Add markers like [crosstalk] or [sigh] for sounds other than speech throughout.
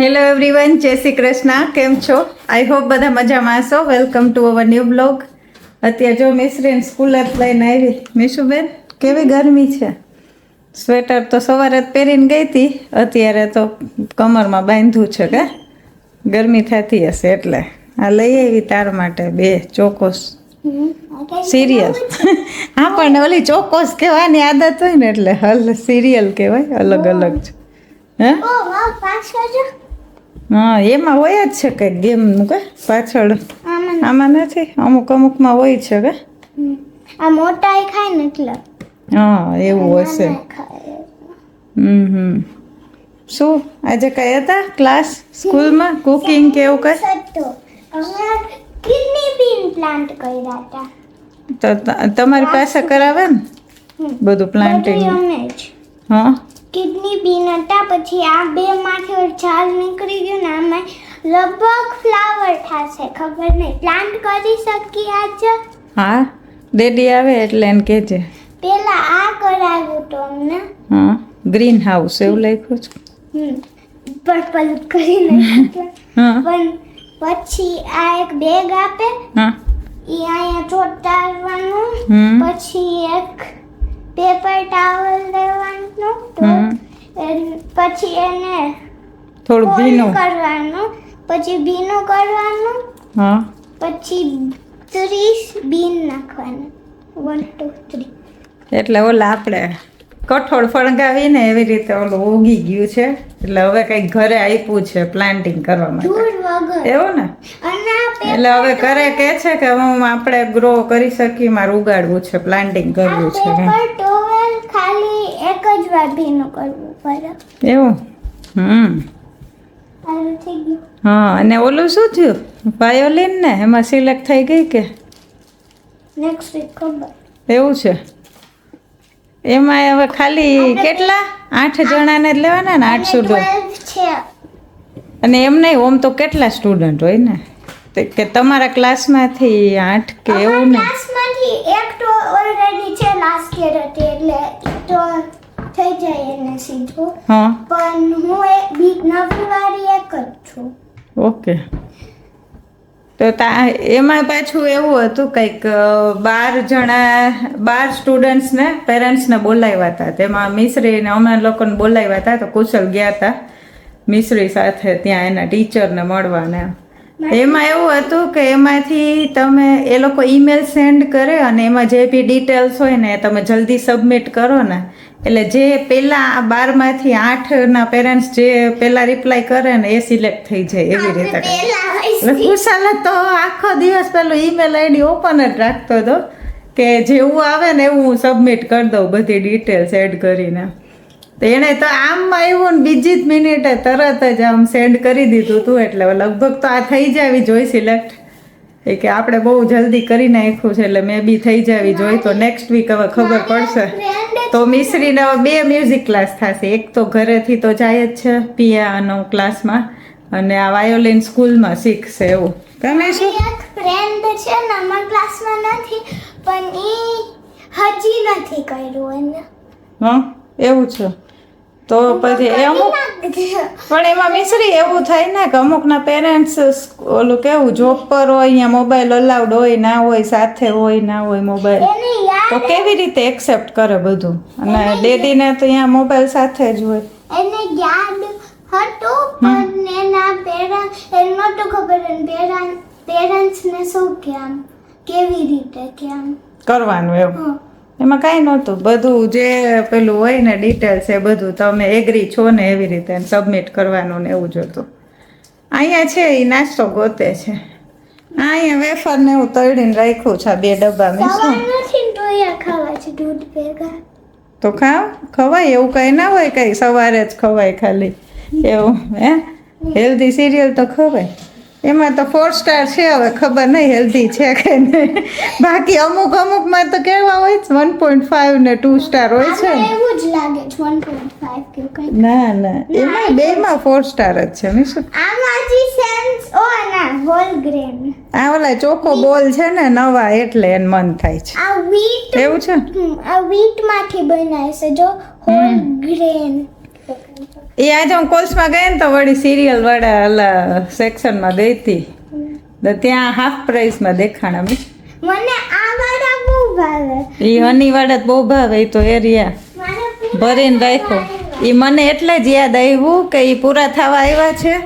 Hello everyone જય શ્રી કૃષ્ણ કેમ છો? આઈ હોપ બધા મજામાં હશો. Welcome to our new blog અત્યારે જો મિશ્રીને સ્કૂલ લઈને આવી. મિશુબેન, કેવી ગરમી છે? સ્વેટર તો સવારે જ પહેરીને ગઈ હતી. અત્યારે તો કમરમાં બાંધ્યું છે કે ગરમી થતી હશે એટલે. આ લઈ આવી તાર માટે બે ચોકોસ. સિરિયલ [laughs] હા, પણ ઓલી ચોકોસ કહેવાની આદત હોય ને એટલે હલ સિરિયલ કહેવાય અલગ અલગ છે. હે? હા એમાં હોય જ છે કંઈક ગેમનું કે પાછળ? આમાં નથી. અમુક અમુકમાં હોય છે કે? આ મોટા ખાય ને એટલે. હા એવું હશે હમ હમ. શું? આજે કઈ હતા ક્લાસ? સ્કૂલમાં? કુકિંગ કે એવું કઈ? કિડની બીન પ્લાન્ટ કર્યા હતા. તો તમારી પાસે કરાવે ને? બધું પ્લાન્ટિંગ હા? કિડની બીન હતા પછી આ બે માંથી છાલ નીકળી ગયું ને આમાં લગભગ ફ્લાવર થશે ખબર નહીં. પ્લાન્ટ કરી શકીએ આજે? હા ડેડી આવે એટલે એને કહેજે. પેલા આ કરાવ્યું તો અમને. હા ગ્રીન હાઉસ એવું લખ્યું છે. પર્પલ કરીને પણ પછી આ એક બેગ આપે. હા. એ અહીંયા ચોટાડવાનું. પછી એક પેપર ટાવલ લેવાનું તો પછી એને થોડું ભીનું. કરવાનું પછી ભીનું કરવાનું હા. પછી ત્રીસ બીન નાખવાનું. વન ટુ થ્રી એટલે ઓલા આપણે કઠોળ ફળગાવીને એવી રીતે ઓલું ઉગી ગયું છે. એટલે હવે કંઈક ઘરે આપ્યું છે પ્લાન્ટિંગ કરવા માટે. એવું ને? એટલે હવે ઘરે કે છે કે હું આપણે ગ્રો કરી શકીએ મારે ઉગાડવું છે પ્લાન્ટિંગ કરવું છે. ખાલી એક જ વાર ભીનું કરવું પડે. એવું? હમ. હા અને ઓલું શું થયું? વાયોલિન ને? એમાં સિલેક્ટ થઈ ગઈ કે? નેક્સ્ટ વીક ખબર. એવું છે? એમાં હવે ખાલી કેટલા? આઠ જણાને જ લેવાના ને આઠ સ્ટુડન્ટ અને એમ નહીં ઓમ તો કેટલા સ્ટુડન્ટ હોય ને? કે તમારા ક્લાસમાંથી આઠ કે એવું ને ક્લાસમાંથી એક તો ઓલરેડી છે લાસ્ટ યર હતી એટલે તો થઈ જાય એને સીધું. હા. પણ હું એક બી નવી વાળી એક જ છું. ઓકે. તો તા, એમાં પાછું એવું હતું કંઈક બાર જણા, બાર સ્ટુડન્ટ્સને પેરેન્ટ્સને બોલાવ્યા હતા. તેમાં મિશ્રીને અમે લોકોને બોલાવ્યા હતા તો કુશલ ગયા હતા. મિશ્રી સાથે ત્યાં એના ટીચરને મળવાને. એમાં એવું હતું કે એમાંથી તમે એ લોકો ઈમેલ સેન્ડ કરે અને એમાં જે બી ડિટેલ્સ હોય ને એ તમે જલ્દી સબમિટ કરો ને. એટલે જે પહેલાં બારમાંથી આઠના પેરેન્ટ્સ જે પહેલાં રિપ્લાય કરે ને એ સિલેક્ટ થઈ જાય એવી રીતે. એટલે કુશાલ તો આખો દિવસ પેલું ઈમેલ આઈડી ઓપન જ રાખતો હતો કે જેવું આવે ને એવું હું સબમિટ કરી દઉં બધી ડિટેલ્સ એડ કરીને. એણે તો આમમાં આવ્યું ને બીજી જ મિનિટે તરત જ આમ સેન્ડ કરી દીધું હતું એટલે લગભગ તો આ થઈ જાવી જોઈ સિલેક્ટ એ કે આપણે બહુ જલ્દી કરી નાખ્યું છે એટલે મેં બી થઈ જાવી જોઈ. તો નેક્સ્ટ વીક હવે ખબર પડશે. તો મિશ્રીને હવે બે મ્યુઝિક ક્લાસ થશે. એક તો ઘરેથી તો જાય જ છે પિયાનો ક્લાસમાં અને આ વાયોલિન સ્કૂલમાં શીખશે એવું. તમે શું? એક ફ્રેન્ડ છે ને અમારા ક્લાસમાં નથી પણ એ હજી નથી કર્યું એને. હા એવું છે. તો પછી એ અમુક પણ એમાં મિશ્રી એવું થાય ને કે અમુકના પેરેન્ટ્સ ઓલું કેવું જોબ પર હોય અહીંયા મોબાઈલ અલાઉડ હોય ના હોય સાથે હોય ના હોય મોબાઈલ તો કેવી રીતે એક્સેપ્ટ કરે બધું? અને ડેડીને તો અહીંયા મોબાઈલ સાથે જ હોય. એને યાદ હતું પણ એના પેરેન્ટ્સ એનો તો ખબર પેરેન્ટ્સને શું કેમ કેવી રીતે કેમ કરવાનું એવું. એમાં કાંઈ નહોતું. બધું જે પેલું હોય ને ડિટેલ્સ એ બધું તમે એગ્રી છો ને એવી રીતે સબમિટ કરવાનું ને એવું જ હતું. અહીંયા છે એ નાસ્તો ગોતે છે. અહીંયા વેફર ને એવું તળીને રાખ્યું છે આ બે ડબ્બા મેં શું? તો ખાવ ખવાય એવું કંઈ ના હોય કંઈ સવારે જ ખવાય ખાલી. એવું હે? હેલ્ધી સિરિયલ તો ખવાય. એમાં તો ફોર સ્ટાર છે હવે ખબર નહીં હેલ્ધી છે કે નહીં. બાકી અમુક અમુકમાં તો કેવા હોય છે વન પોઈન્ટ ફાઈવ ને ટુ સ્ટાર હોય છે ને. એવું જ લાગે છે 1.5 કે ના ના. એમાં બેમાં ફોર સ્ટાર જ છે મીશું. આમાં સેન્સ ઓ ના હોલ ગ્રેન આ ઓલા ચોખ્ખો બોલ છે ને નવા એટલે એને મન થાય છે. આ વીટ એવું છે? આ વીટમાંથી બનાવે છે જો હોલ ગ્રેન એ આજે હું કોલ્સમાં ગઈ ને તો વળી સિરિયલ વાળા ઓલા સેક્શનમાં ગઈ હતી. તો ત્યાં હાફ પ્રાઇસમાં દેખાણા મેં. મને આ વાળા બહુ ભાવે. એ હની વાળા બહુ ભાવે તો એરિયા ભરીને રાખો એ મને એટલે જ યાદ આવ્યું કે એ પૂરા થવા આવ્યા છે.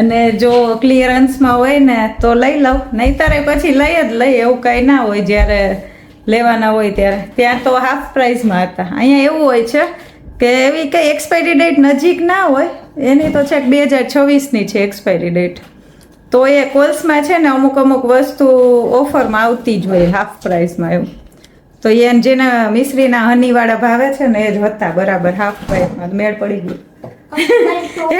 અને જો ક્લિયરન્સમાં હોય ને તો લઈ લઉં. નહીં એ પછી લઈ જ લઈ એવું કંઈ ના હોય જ્યારે લેવાના હોય ત્યારે. ત્યાં તો હાફ પ્રાઇસમાં હતા. અહીંયા એવું હોય છે કે એવી કંઈ એક્સપાયરી ડેટ નજીક ના હોય એની તો છેક બે હજાર છવ્વીસની છે એક્સપાયરી ડેટ તો એ કોલ્સમાં છે ને અમુક અમુક વસ્તુ ઓફરમાં આવતી જ હોય હાફ પ્રાઇસમાં એવું. તો એ જેના મિશ્રીના હનીવાળા ભાવે છે ને એ જ હતા બરાબર હાફ પ્રાઇસમાં મેળ પડી ગયું.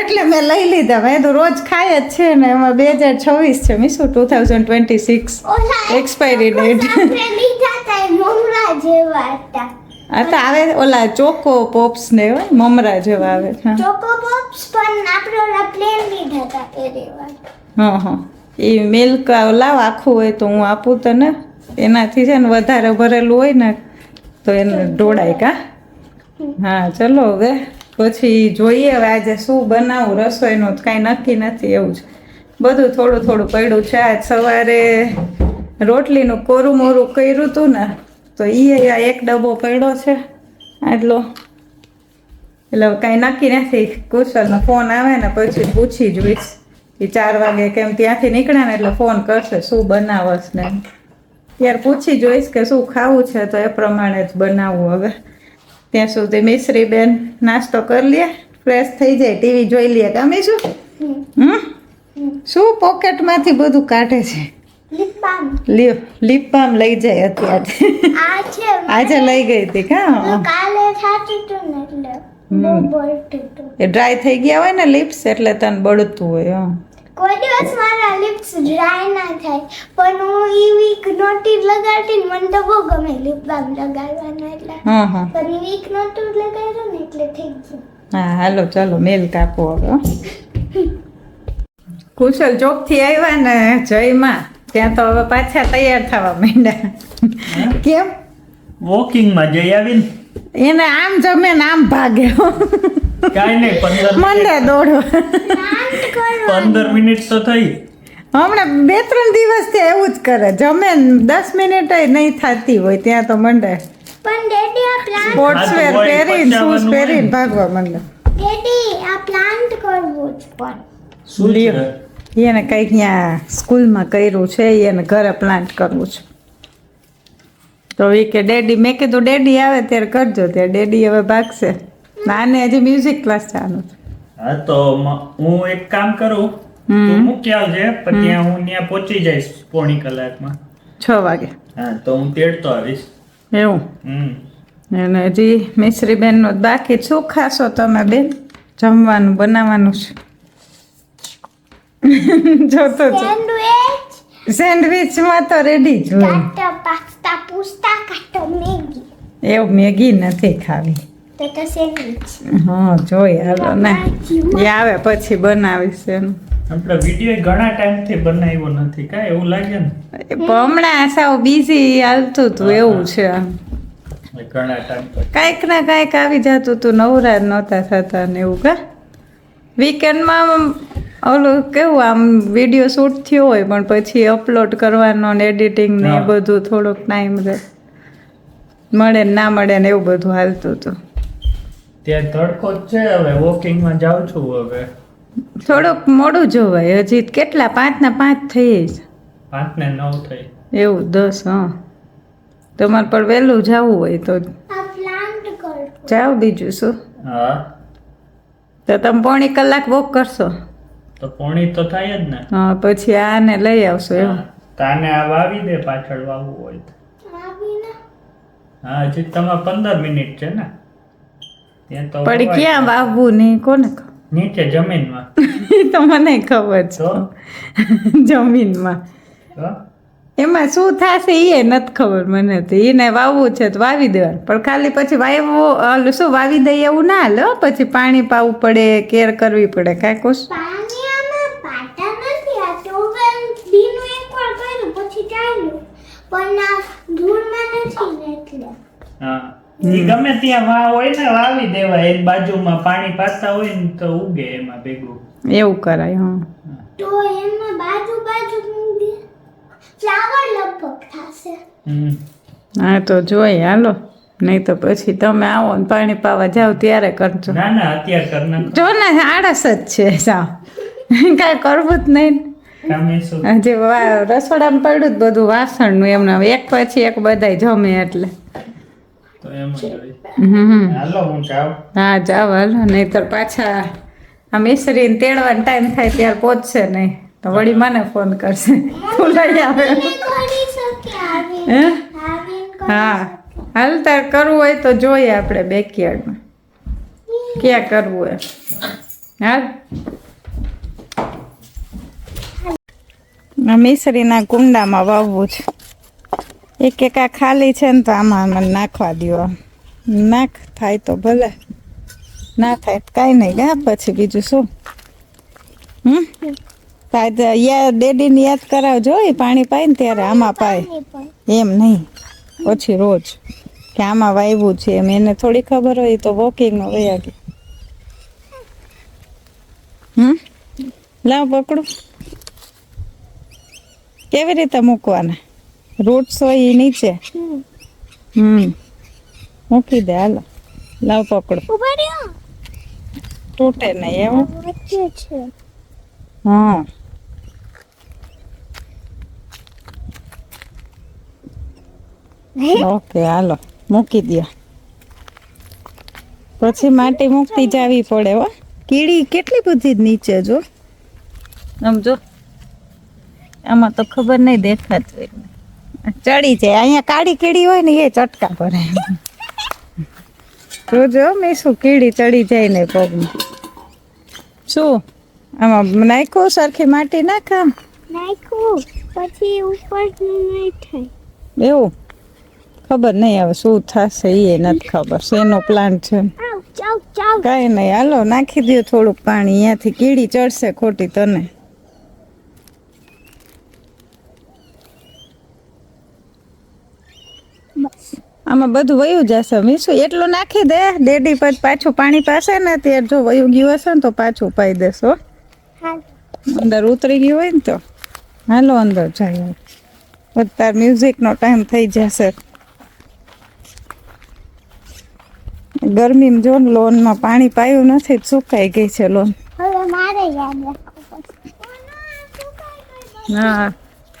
એટલે મેં લઈ લીધા મેં તો રોજ ખાય જ છે ને એમાં બે હજાર છવ્વીસ છે મીસુ two thousand twenty six expiry Expiry આ તો આવે ઓલા ચોકો પોપ્સ ને મમરા જેવા આવે. છે. ચોકો પોપ્સ પણ આપણે ઓલા પ્લેન લીધા હતા એ રેવા. હા હા. એ મિલ્ક લાવ આખું હોય તો હું આપું તને. એનાથી છે ને વધારે ભરેલું હોય ને તો એને ઢોળાય કા. હા ચલો હવે. પછી જોઈએ હવે આજે શું બનાવું રસોઈનું કાંઈ નક્કી નથી એવું છે બધું થોડું થોડું પડ્યું છે. આજ સવારે રોટલીનું કોરું મોરું કર્યું હતું ને તો એ એક ડબ્બો પડ્યો છે. આટલો. એટલે કાંઈ નક્કી નથી. કુશલનો ફોન આવે ને પછી પૂછી જોઈશ એ ચાર વાગે કેમ ત્યાંથી નીકળ્યા ને એટલે ફોન કરશે શું બનાવશ ને ત્યારે પૂછી જોઈશ કે શું ખાવું છે તો એ પ્રમાણે જ બનાવવું હવે. ત્યાં સુધી મિશ્રી બેન નાસ્તો કરી લે ફ્રેશ થઈ જાય ટીવી જોઈ લે. ગમે શું? હમ. શું પોકેટમાંથી બધું કાઢે છે? લ્યો લીપ બામ લઈ જાય અત્યારે. આજે [laughs] લઈ ગઈ હતી તો કા કાલે થાતું ને એટલે એ ડ્રાય થઈ ગયા હોય ને લિપ્સ એટલે તને બળતું હોય હં. કોઈ દિવસ મારા લિપ્સ ડ્રાય ના થાય પણ હું ઈ વીક નોટી લગાડતી ને મને તો બહુ ગમે લિપ બામ લગાડવાનો એટલે. હા હા. પણ વીક નોટું લગાડ્યું ને એટલે થઈ ગયું. હા હાલો ચાલો મેલ કાપો હવે. કુશલ ચોકથી આવ્યા ને જયમાં. ત્યાં તો હવે પાછા તૈયાર થવા માંડ્યા. કેમ? વોકિંગમાં જઈ આવીને? એને આમ જમે ને આમ ભાગે. કાઈ નહીં પંદર મંડે કરો પંદર મિનિટ તો થઈ. હમણાં બે ત્રણ દિવસથી એવું જ કરે. જમે દસ મિનિટ નહીં થતી હોય ત્યાં તો મંડે. સ્પોર્ટ્સવેર પહેરીને શૂઝ પહેરીને ભાગવા મંડે. ડેડી આ પ્લાન્ટ કરવું જ પણ. શું છે. એને કંઈક ત્યાં સ્કૂલમાં કર્યું છે એને ઘરે પ્લાન્ટ કરવું છે. તો એ કે ડેડી મેં કીધું ડેડી આવે ત્યારે કરજો ત્યારે ડેડી હવે ભાગશે. નાને હજી મ્યુઝિક ક્લાસ ચાલુ છે. હા તો હું એક કામ કરું. તું મૂકી આવજે પણ ત્યાં હું ત્યાં પહોંચી જઈશ પોણી કલાકમાં. છ વાગે. હા તો હું તેડતો આવીશ. એવું? હમ. અને હજી મિશ્રી બેનનો બાકી શું ખાશો તમે બેન? જમવાનું બનાવવાનું છે. [laughs] જોતો છો. સેન્ડવિચ સેન્ડવિચમાં તો રેડી જ હોય. કાટો પાસ્તા પુસ્તા કાટો મેગી. એવું મેગી નથી ખાવી. તો તો સેન્ડવિચ હા જોઈ હાલો ને. એ આવે પછી બનાવીશ એમ આપણે વીડિયો ઘણા ટાઈમથી બનાવ્યો નથી કાંઈ એવું લાગે ને? હમણાં સાવ બિઝી હાલતું હતું એવું છે કાંઈક ના કાંઈક આવી જતું હતું નવરા જ નહોતા થતા ને એવું કા? વીકેન્ડમાં ઓલું કેવું આમ વીડિયો શૂટ થયો હોય પણ પછી અપલોડ કરવાનો ને એડિટિંગ ને એ બધું થોડોક ટાઈમ રહે. મળે ને ના મળે ને એવું બધું હાલતું હતું. ત્યાં તડકો જ છે હવે વોકિંગમાં જાઉં છું હવે. થોડુંક મોડું જોવાય હજી કેટલા? પાંચના પાંચ થઈ જ. પાંચ ને નવ થઈ. એવું દસ હા. તમારે પણ વહેલું જવું હોય તો જાઓ બીજું શું? હા. તો તમે પોણી કલાક વોક કરશો. તો પોણી તો થાય જ ને. હા પછી આને લઈ આવશો એમ. તાને આ વાવી દે પાછળ વાવવું હોય તો. હા હજી તમારે પંદર મિનિટ છે ને. ત્યાં તો પણ ક્યાં વાવવું નહીં કોને નીચે જમીનમાં. [laughs] તો મને ખબર છે. જમીનમાં. એમાં શું થશે એ નથી ખબર મને તો. એને વાવવું છે તો વાવી દેવાનું. પણ ખાલી પછી વાવવું શું વાવી દઈએ એવું ના લો હો. પછી પાણી પાવું પડે કેર કરવી પડે કાંઈ કુશ પાણી આમાં પાટા નથી આ ટ્યુબવેલ દીનું એકવાર કર્યું પછી ચાલ્યું પણ આ ધૂળમાં નથી ને એટલે. હા. ગમે ત્યાં વા હોય ને વાવી દેવાય. એની બાજુમાં પાણી પાતા હોય ને તો ઉગે એમાં ભેગું. એવું કરાય હા. તો એમાં બાજુ બાજુ ઉગે ફ્લાવર લગભગ થશે. હા તો જોઈ હાલો. નહીં તો પછી તમે આવો ને પાણી પાવા જાવ ત્યારે કરજો. ના ના અત્યારે કર જો ને આળસ જ છે સાવ. કાંઈ કરવું જ નહીં. વા- રસોડામાં પડ્યું જ બધું વાસણનું એમને. એક પછી એક બધાય જમે એટલે. તો જ હું જાવ હાલો. નહીતર પાછા આ મિશ્રીને તેડવાનો ટાઈમ થાય ત્યારે પહોંચશે નહીં. તો વળી મને ફોન કરશે. તું લઈ આવે. હે? હા. હાલ તાર કરવું હોય તો જોઈએ આપણે બેકયાર્ડમાં. ક્યાં કરવું હોય હાલ. આ મિશ્રીના કુંડામાં વાવવું છે. એક એક આ ખાલી છે ને તો આમાં મને નાખવા દ્યો. નાખ, થાય તો ભલે. ના થાય તો કાંઈ નહીં. ગા પછી બીજું શું? હમ? યાદ ડેડીને યાદ કરાવજો એ પાણી પાય ને ત્યારે આમાં પાય. એમ નહીં. ઓછી રોજ. કે આમાં વાવ્યું છે એમ. એને થોડી ખબર હોય તો વોકિંગમાં વયા ગઈ હમ? લાવ પકડું. કેવી રીતે મૂકવાના? રૂટ્સ હોય એ નીચે? હમ. મૂકી દે હાલો. લાવ પકડો. તૂટે નહીં એવું હા ઓકે હાલો. મૂકી દો પછી માટી મૂકતી જાવી પડે હો. કીડી કેટલી બધી જ નીચે જો? આમ જો. આમાં તો ખબર નહીં દેખાતું હોય ચડી જાય. અહીંયા કાળી કીડી હોય ને એ ચટકા ભરે. જોજો મેં શું કીડી ચડી જાય ને પગમાં. શું? આમાં નાખો સરખી માટી નાખા નાખ્યું. પછી ઉપર નહીં થાય. એવું? ખબર નહીં હવે શું થશે એ નથી ખબર. શેનો પ્લાન છે? આવ ચાવ ચાવ. કાંઈ નહીં. હાલો નાખી દો થોડુંક પાણી. અહીંયાથી કીડી ચડશે ખોટી તને. આમાં બધું વયું જશે. મીસું એટલું નાખી દે. ડેડી પછી પાછું પાણી પાસે ને ત્યારે જો વયું ગયું હશે ને તો પાછું પાઈ દેશો અંદર ઉતરી ગયું હોય ને તો. હાલો અંદર જાય. અત્યાર મ્યુઝિકનો ટાઈમ થઈ જશે. ગરમીમાં જો ને લોનમાં પાણી પાયું નથી સુકાઈ ગઈ છે લોન હા.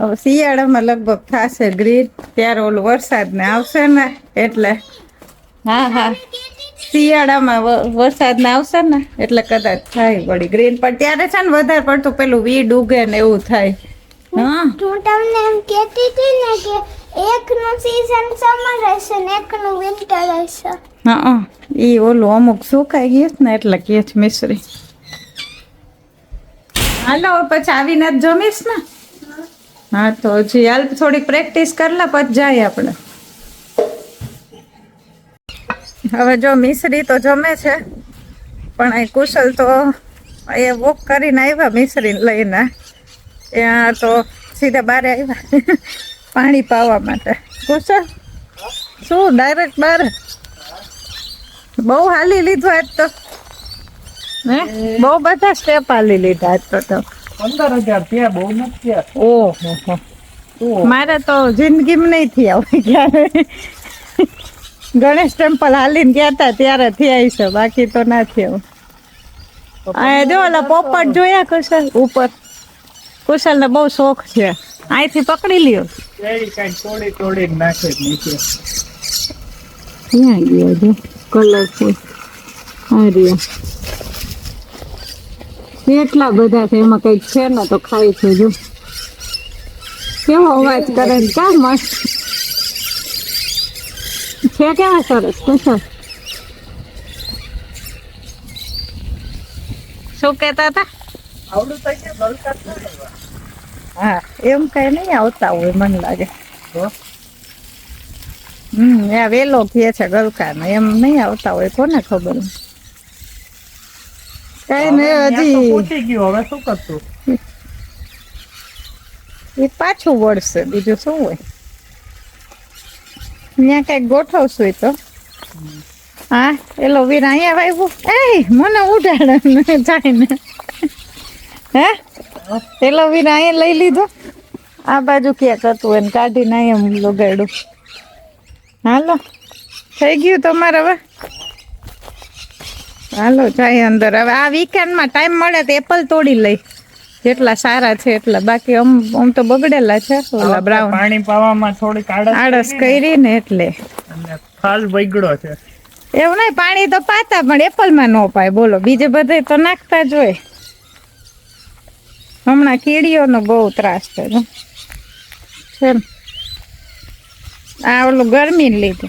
હવે શિયાળામાં લગભગ થશે ગ્રીન ત્યારે ઓલું વરસાદ ને આવશે ને એટલે હા હા. શિયાળામાં વ- વરસાદ ને આવશે ને એટલે કદાચ થાય વળી ગ્રીન. પણ ત્યારે છે ને વધારે પડતું પેલું વીડ ઉગે ને એવું થાય. હા હું. તમને એમ કહેતી હતી ને કે એકનું સીઝન સમર હશે ને એકનું વિન્ટર હશે. હા એ ઓલું અમુક સુકાઈ ગયું ને એટલે કે મિશ્રી. હાલો પછી આવીને જ જમીશ ને. હા, તો હજી હાલ થોડીક પ્રેક્ટિસ કરલા, પછી જાય આપણે. હવે જો મિશ્રી તો જમે છે, પણ અહીં કુશલ તો એ વોક કરીને આવ્યા મિશ્રીને લઈને. ત્યાં તો સીધા બારે આવ્યા, [laughs] પાણી પાવા માટે. કુશલ, શું ડાયરેક્ટ બાર? બહુ હાલી લીધું આજ તો. હે? બહુ બધા સ્ટેપ હાલી લીધા આજ તો તો. પંદર હજાર થયા બહુ નથી થયા. ઓહો. મારે તો જિંદગીમાં નહીં થયા હોય ક્યારે. ગણેશ ટેમ્પલ હાલીને ગયા હતા ત્યારે થયા છે બાકી તો ના થયા અહીંયા જો ઓલા પોપટ જોયા કુશલ? ઉપર. કુશલ ને બહુ શોખ છે. અહીંથી પકડી લ્યો. તોડી તોડીને નાખે નીચે. ક્યાં ગયો જો? કલરફુલ. આ રહ્યો. કેટલા બધા છે, એમાં કંઈક છે ને તો ખાય છે જો. કેવો અવાજ કરે ને કા મસ્ત? છે કેવા સરસ? કુશલ શું કહેતા હતા. હા, એમ કઈ નહીં આવતા હોય, મને લાગે. હમ વેલો કહે છે ગલકા એમ નહીં આવતા હોય, કોને ખબર? કઈ નહીં હજી. પહોંચી ગયો હવે શું કરશું? એ પાછું વળશે બીજું શું હોય? ત્યાં કંઈક ગોઠવશું એ તો. હા એલો વીર અહીંયા વાવ્યું એ મને ઉડાડે જાય ને હે? એલો વીર અહીંયા લઈ લીધો? આ બાજુ ક્યાંક હતું એને કાઢીને અહીંયા લગાડ્યું હાલો થઈ ગયું તમારે હવે? હાલો જાય અંદર. હવે આ વીકેન્ડમાં ટાઈમ મળે તો એપલ તોડી લઈ. જેટલા સારા છે એટલા. બાકી આમ આમ તો બગડેલા છે ઓલા બ્રાઉન પાણી પાવામાં થોડીક આળસ કરી ને એટલે. ફાલ બગડો છે. એવું નહીં પાણી તો પાતા પણ એપલમાં ન પાય. બોલો બીજે બધે તો નાખતા જ હોય. હમણાં કીડીઓનો બહુ ત્રાસ છે છે ને. આ ઓલું ગરમી લીધે.